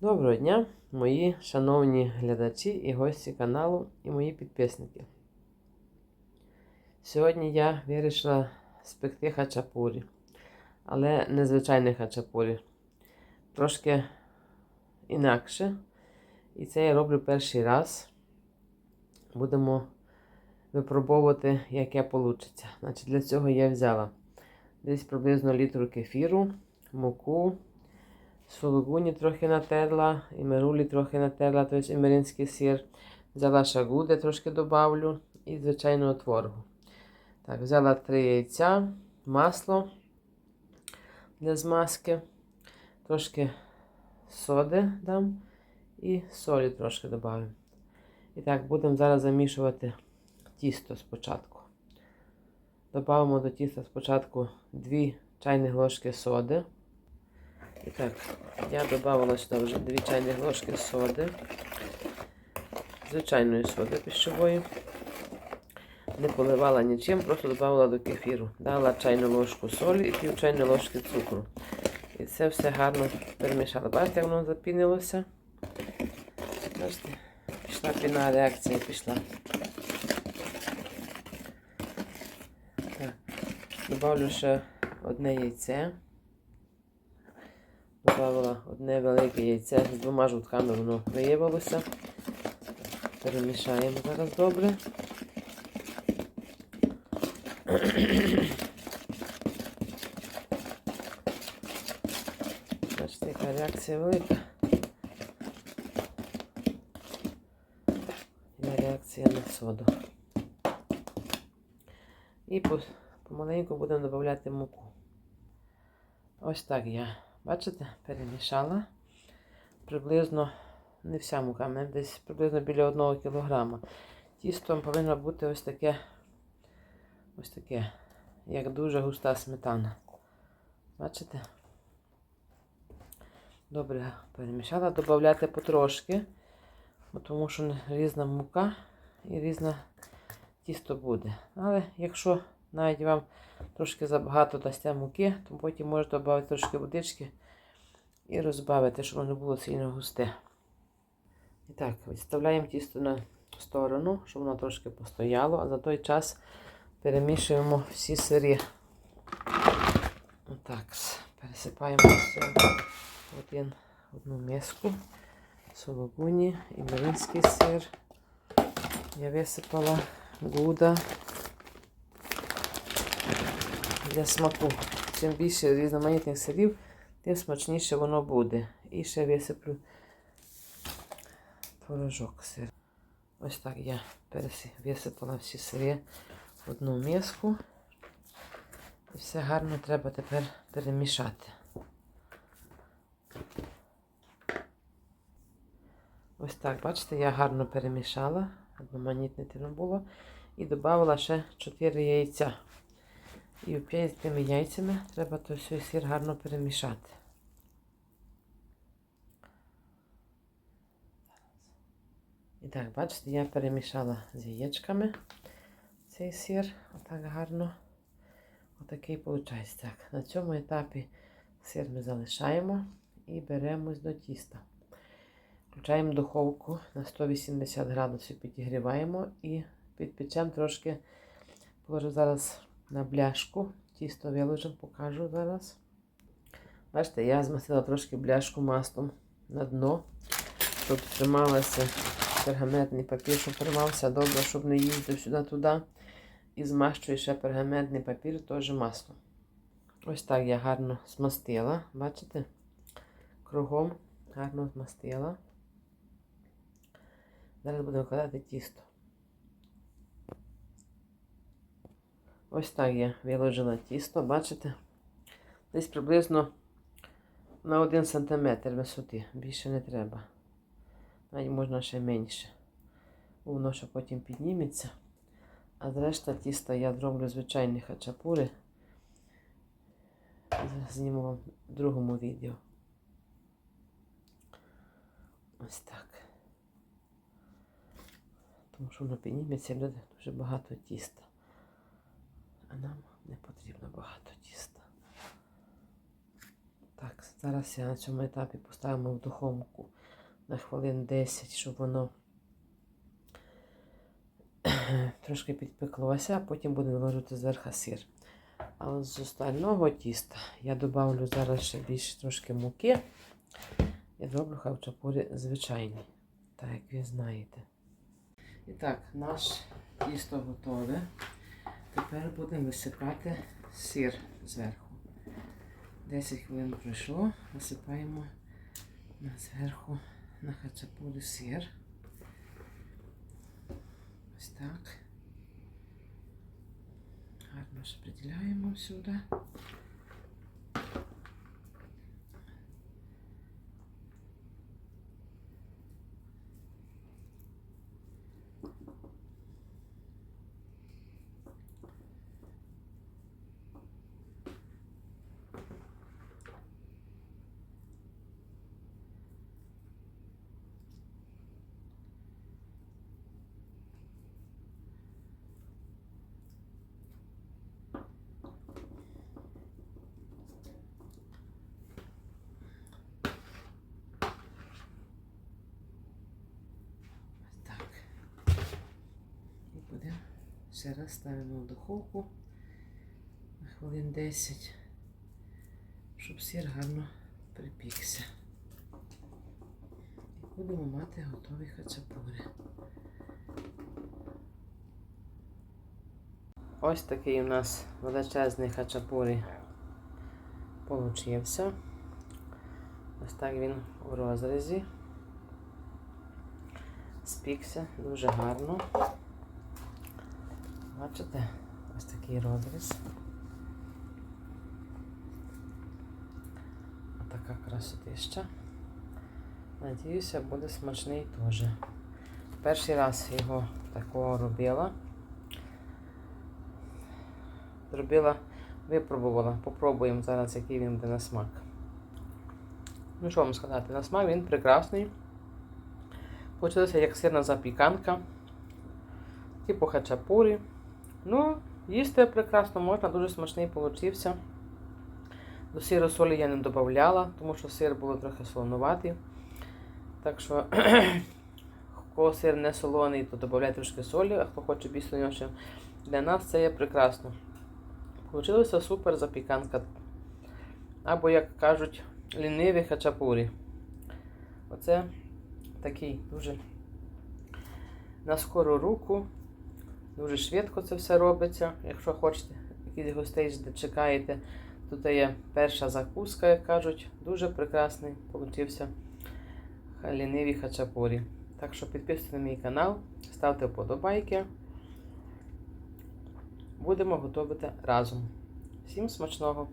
Доброго дня, мої шановні глядачі і гості каналу і мої підписники. Сьогодні я вирішила спекти хачапурі, але не звичайне хачапурі. Трошки інакше. І це я роблю перший раз. Будемо випробовувати, яке вийде. Значить, для цього я взяла десь приблизно літру кефіру, муку. Сулугуні трохи натерла, і мерулі трохи натерла, тобто імеринський сир. Взяла шагуди, трошки добавлю і звичайного творогу. Так, взяла три яйця, масло для змазки, трошки соди дам і солі трошки додам. І так, будемо зараз замішувати тісто спочатку. Добавимо до тіста спочатку 2 чайні ложки соди. І так, я додавала сюди вже 2 чайні ложки соди, звичайної соди пищової. Не поливала нічим, просто додавала до кефіру. Дала чайну ложку солі і пів чайної ложки цукру. І це все гарно перемішала. Бачите, як воно запінилося? Бачите, пішла піна, реакція пішла. Так. Добавлю ще одне яйце. Добавила одне велике яйце з двома жовтками воно виявилося. Перемішаємо зараз добре. Бачите, яка реакція велика. Є реакція на соду. І помаленьку будемо додавати муку. Ось так я. Бачите, перемішала. Приблизно, не вся мука, мене десь приблизно біля 1 кг. Тісто повинно бути ось таке, ось таке, як дуже густа сметана. Бачите? Добре, перемішала, додати потрошки, тому що різна мука і різне тісто буде. Але якщо навіть вам трошки забагато дасте муки, то потім можете додати трошки водички і розбавити, щоб воно було сильно густе. І так, відставляємо тісто на сторону, щоб воно трошки постояло, а за той час перемішуємо всі сирі. Отак, пересипаємо все в один, одну миску. Сологуні, імеринський сир. Я висипала гуда для смаку. Чим більше різноманітних сирів, тим смачніше воно буде. І ще висиплю творожок сир. Ось так я висипала всі сири в одну миску. І все гарно треба тепер перемішати. Ось так, бачите, я гарно перемішала, одноманітне не було. І додала ще 4 яйця. І опять з тими яйцями треба той все сир гарно перемішати. І так, бачите, я перемішала з яєчками цей сир. Отак гарно. Отакий виходить. Так, на цьому етапі сир ми залишаємо і беремось до тіста. Включаємо духовку на 180 градусів, підігріваємо і підпечемо трошки, положу зараз на бляшку. Тісто виложимо, покажу зараз. Бачите, я змастила трошки бляшку маслом на дно, щоб трималася пергаментний папір, щоб тримався добре, щоб не їздив сюди-туди. І змащую ще пергаментний папір теж маслом. Ось так я гарно змастила, бачите? Кругом гарно змастила. Зараз будемо викладати тісто. Ось так я виложила тісто, бачите? Десь приблизно на 1 см висоти. Більше не треба. Навіть можна ще менше. Воно ще потім підніметься. А зрешта тіста я зроблю звичайні хачапури. Зніму вам в другому відео. Ось так. Тому що воно підніметься і буде дуже багато тіста. Нам не потрібно багато тіста. Так. Зараз я на цьому етапі поставимо в духовку на хвилин 10, щоб воно трошки підпеклося, а потім будемо виложити зверху сир. А з остального тіста я додавлю зараз ще більше трошки муки і зроблю хавчапурі звичайні, так як ви знаєте. І так, наш тісто готове. Тепер будемо висипати сир зверху. 10 хвилин пройшло, висипаємо зверху на хачапурі сир. Ось так. Гарно розподіляємо сюди. Ось так. І будемо ще раз ставимо в духовку на хвилин 10, щоб сир гарно припікся. І будемо мати готові хачапури. Ось такий у нас величезний хачапурі получився. Ось так він у розрізі. Спікся дуже гарно. Бачите? Ось такий розріз. Така красотища. Надіюся, буде смачний теж. Перший раз його такого робила. Зробила, випробувала. Попробуємо зараз, який він буде на смак. Ну, що вам сказати, на смак він прекрасний. Получилася як сирна запіканка, типу хачапурі. Ну, їсти прекрасно можна, дуже смачний получився. До сиру солі я не додавала, тому що сир був трохи солонуватий. Так що, кого сир не солоний, то додавайте трошки солі, а хто хоче солонішим. Для нас це є прекрасно. Получилася супер запіканка. Або, як кажуть, ліниві хачапурі. Оце такий дуже на скору руку. Дуже швидко це все робиться. Якщо хочете якісь гостей чекаєте, тут є перша закуска, як кажуть. Дуже прекрасний получився ліниві хачапурі. Так що підписуйтесь на мій канал, ставте вподобайки. Будемо готувати разом. Всім смачного!